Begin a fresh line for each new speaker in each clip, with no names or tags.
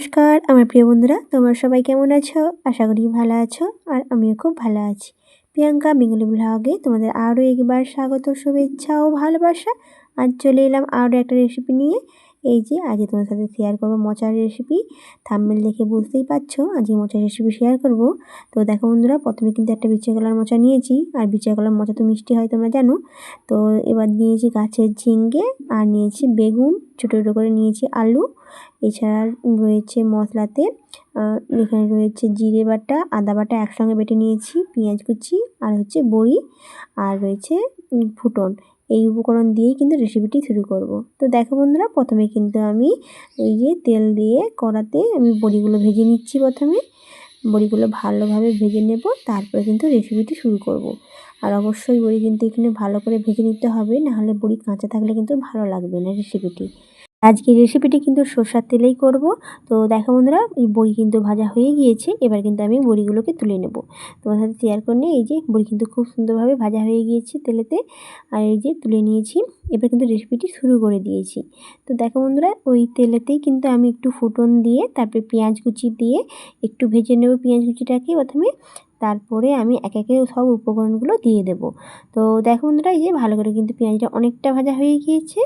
নমস্কার, আমার প্রিয় বন্ধুরা, তোমরা সবাই কেমন আছো? আশা করি ভালো আছো আর আমিও খুব ভালো আছি। প্রিয়াঙ্কা বেঙ্গলি ব্লগে তোমাদের আরও একবার স্বাগত, শুভেচ্ছা ও ভালোবাসা। আর চলে এলাম আরও একটা রেসিপি নিয়ে। এই যে, আজকে তোমার সাথে শেয়ার করব মোচার রেসিপি থাম্বেল দেখে বুঝতেই পারছ, আজকে মোচার রেসিপি শেয়ার করব। তো দেখো বন্ধুরা, প্রথমে কিন্তু একটা বিচে কলার মোচা নিয়েছি, আর বিচে কলার মোচা তো মিষ্টি হয়, তোমরা জানো। তো এবার নিয়েছি গাছের ঝিঙ্গে, আর নিয়েছি বেগুন, ছোটো ছোটো করে নিয়েছি আলু। এছাড়া রয়েছে মশলাতে এখানে রয়েছে জিরে বাটা, আদা বাটা একসঙ্গে বেটে নিয়েছি, পেঁয়াজ কুচি, আর হচ্ছে বড়ি, আর রয়েছে ফুটন। এই উপকরণ দিয়েই কিন্তু রেসিপিটি শুরু করব। তো দেখো বন্ধুরা, প্রথমে কিন্তু আমি এই যে তেল দিয়ে কড়াতে আমি বড়িগুলো ভেজে নিচ্ছি প্রথমে। বড়িগুলো ভালোভাবে ভেজে নেব, তারপরে কিন্তু রেসিপিটি শুরু করব। আর অবশ্যই বড়ি কিন্তু এখানে ভালো করে ভেজে নিতে হবে, নাহলে বড়ি কাঁচা থাকলে কিন্তু ভালো লাগবে না রেসিপিটি আজকের রেসিপিটি কিন্তু সর্ষার তেলেই করব। তো দেখো বন্ধুরা বড়ি কিন্তু ভাজা হয়ে গিয়েছে। এবার কিন্তু আমি বড়িগুলোকে তুলে নেব। তোমার সাথে শেয়ার করে এই যে বড়ি কিন্তু খুব সুন্দরভাবে ভাজা হয়ে গিয়েছে তেলেতে। আর এই যে তুলে নিয়েছি, এবার কিন্তু রেসিপিটি শুরু করে দিয়েছি। তো দেখো বন্ধুরা, ওই তেলেতেই কিন্তু আমি একটু ফুটন দিয়ে, তারপরে পেঁয়াজ কুচি দিয়ে একটু ভেজে নেব পেঁয়াজ কুচিটাকে। প্রথমে তারপরে আমি এক একে সব উপকরণগুলো দিয়ে দেব। তো দেখো বন্ধুরা, এই যে ভালো করে কিন্তু পেঁয়াজটা অনেকটা ভাজা হয়ে গিয়েছে।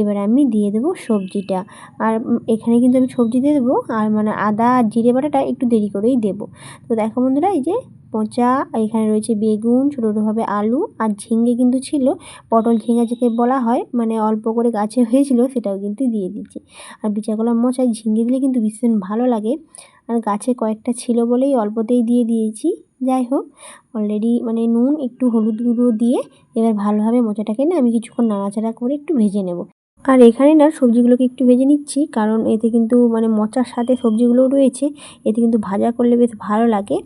এবার আমি দিয়ে দেবো সবজিটা। আর এখানে কিন্তু আমি সবজি দিয়ে দেবো আর মানে আদা আর জিরে বাটাটা একটু দেরি করেই দেবো। তো দেখো বন্ধুরা, এই যে পচা এখানে রয়েছে বেগুন, ছোটো ছোটোভাবে আলু আর ঝিঙ্গে কিন্তু ছিল। পটল ঝিঙ্গা যাকে বলা হয় মানে অল্প করে গাছে হয়েছিল সেটাও কিন্তু দিয়ে দিচ্ছি। আর বিচাকলা মশাই ঝিঙ্গে দিলে কিন্তু ভীষণ ভালো লাগে। আর গাছে কয়েকটা ছিল বলেই অল্পতেই দিয়ে দিয়েছি। যাই হোক অলরেডি মানে নুন, একটু হলুদ গুঁড়ো দিয়ে এবার ভালোভাবে মোচাটাকে না আমি কিছুক্ষণ নাড়াচাড়া করে একটু ভেজে নেব। আর এখানে না সবজিগুলোকে একটু ভেজে নিচ্ছি, কারণ এতে কিন্তু মানে মোচার সাথে সবজিগুলোও রয়েছে, এতে কিন্তু ভাজা করলে বেশ ভালো লাগে।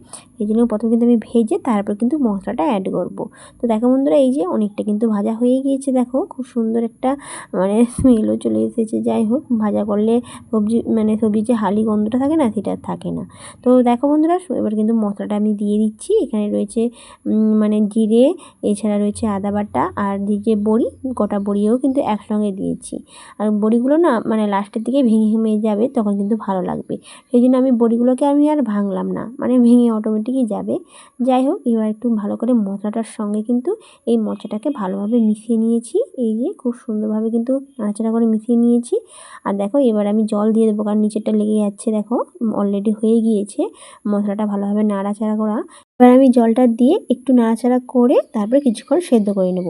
এই জন্য প্রথমে কিন্তু আমি ভেজে তারপর কিন্তু মশলাটা অ্যাড করব। তো দেখো বন্ধুরা, এই যে অনেকটা কিন্তু ভাজা হয়ে গিয়েছে দেখো, খুব সুন্দর একটা মানে স্মেলও চলে এসেছে। যাই হোক, ভাজা করলে সবজি মানে সবজির যে হালি গন্ধটা থাকে না, সেটা থাকে না। তো দেখো বন্ধুরা, এবার কিন্তু মশলাটা আমি দিয়ে দিচ্ছি। এখানে রয়েছে মানে জিরে, এছাড়া রয়েছে আদা বাটা আর যে বড়ি, গোটা বড়িও কিন্তু একসঙ্গে দিয়েছি। আর বড়িগুলো না মানে লাস্টের দিকে ভেঙে ভেঙে যাবে, তখন কিন্তু ভালো লাগবে। সেই জন্য আমি বড়িগুলোকে আমি আর ভাঙলাম না মানে ভেঙে অটোমেটিক ঠিকই যাবে। যাই হোক, এবার একটু ভালো করে মশলাটার সঙ্গে কিন্তু এই মশলাটাকে ভালোভাবে মিশিয়ে নিয়েছি। এই যে খুব সুন্দরভাবে কিন্তু নাড়াচাড়া করে মিশিয়ে নিয়েছি। আর দেখো, এবার আমি জল দিয়ে দেবো, কারণ নিচেরটা লেগে যাচ্ছে, দেখো অলরেডি হয়ে গিয়েছে। মশলাটা ভালোভাবে নাড়াচাড়া করা। এবার আমি জলটা দিয়ে একটু নাড়াচাড়া করে তারপরে কিছুক্ষণ সেদ্ধ করে নেব।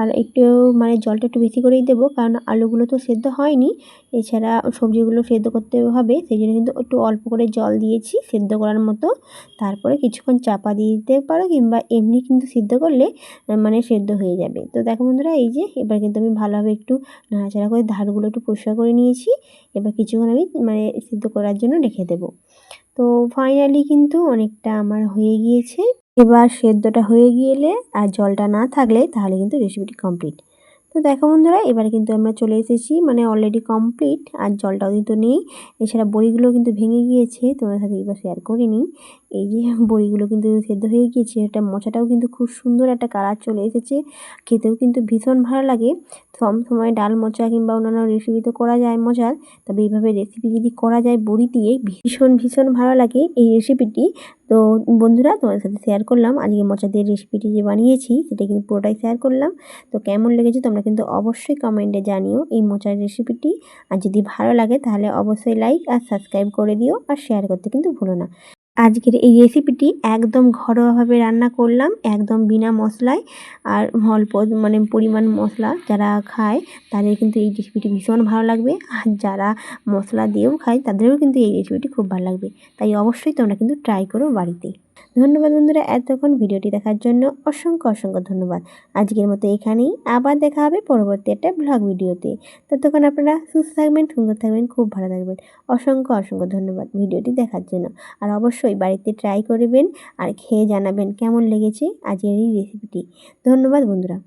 আর একটু মানে জলটা একটু বেশি করেই দেবো, কারণ আলুগুলো তো সেদ্ধ হয়নি। এছাড়া সবজিগুলো সেদ্ধ করতে হবে, সেই জন্য কিন্তু একটু অল্প করে জল দিয়েছি সেদ্ধ করার মতো। তারপরে কিছুক্ষণ চাপা দিয়ে দিতে পারো, কিংবা এমনি কিন্তু সিদ্ধ করলে মানে সেদ্ধ হয়ে যাবে। তো দেখো বন্ধুরা, এই যে, এবার কিন্তু আমি ভালোভাবে একটু নাড়াচাড়া করে ধারগুলো একটু পরিষ্কার করে নিয়েছি। এবার কিছুক্ষণ আমি মানে সিদ্ধ করার জন্য রেখে দেবো। তো ফাইনালি কিন্তু অনেকটা আমার হয়ে গিয়েছে। এবার সেদ্ধটা হয়ে গিয়েলে আর জলটা না থাকলে তাহলে কিন্তু রেসিপিটি কমপ্লিট তো দেখো বন্ধুরা, এবার কিন্তু আমরা চলে এসেছি মানে অলরেডি কমপ্লিট আর জলটাও কিন্তু নেই। এছাড়া বড়িগুলো কিন্তু ভেঙে গিয়েছে তোমার সাথে এবার শেয়ার করিনি। এই যে বড়িগুলো কিন্তু সেদ্ধ হয়ে গিয়েছে এটা মোচাটাও কিন্তু খুব সুন্দর একটা কালার চলে এসেছে, খেতেও কিন্তু ভীষণ ভালো লাগে। সব সময় ডাল, মোচা কিংবা অন্যান্য রেসিপি তো করা যায় মজার, তবে এইভাবে রেসিপি যদি করা যায় বড়ি দিয়ে, ভীষণ ভীষণ ভালো লাগে এই রেসিপিটি তো বন্ধুরা, তোমাদের সাথে শেয়ার করলাম, আজকে মোচা দিয়ে রেসিপিটি যে বানিয়েছি, সেটা কিন্তু পুরোটাই শেয়ার করলাম। তো কেমন লেগেছে তোমরা কিন্তু অবশ্যই কমেন্টে জানিও এই মোচার রেসিপিটি আর যদি ভালো লাগে, তাহলে অবশ্যই লাইক আর সাবস্ক্রাইব করে দিও, আর শেয়ার করতে কিন্তু ভুলো না। আজকের এই রেসিপিটি একদম ঘরোয়াভাবে রান্না করলাম, একদম বিনা মশলায়। আর অল্প মানে পরিমাণ মশলা যারা খায়, তাদের কিন্তু এই রেসিপিটি ভীষণ ভালো লাগবে। আর যারা মশলা দিয়েও খায়, তাদেরও কিন্তু এই রেসিপিটি খুব ভালো লাগবে। তাই অবশ্যই তোমরা কিন্তু ট্রাই করো বাড়িতে। ধন্যবাদ বন্ধুরা এতক্ষণ ভিডিওটি দেখার জন্য অসংখ্য অসংখ্য ধন্যবাদ। আজকের মতো এখানেই, আবার দেখা হবে পরবর্তী একটা ব্লগ ভিডিওতে। ততক্ষণ আপনারা সুস্থ থাকবেন, সুন্দর থাকবেন, খুব ভালো থাকবেন। অসংখ্য অসংখ্য ধন্যবাদ ভিডিওটি দেখার জন্য। আর অবশ্যই বাড়িতে ট্রাই করবেন আর খেয়ে জানাবেন কেমন লেগেছে আজকের এই রেসিপিটি ধন্যবাদ বন্ধুরা।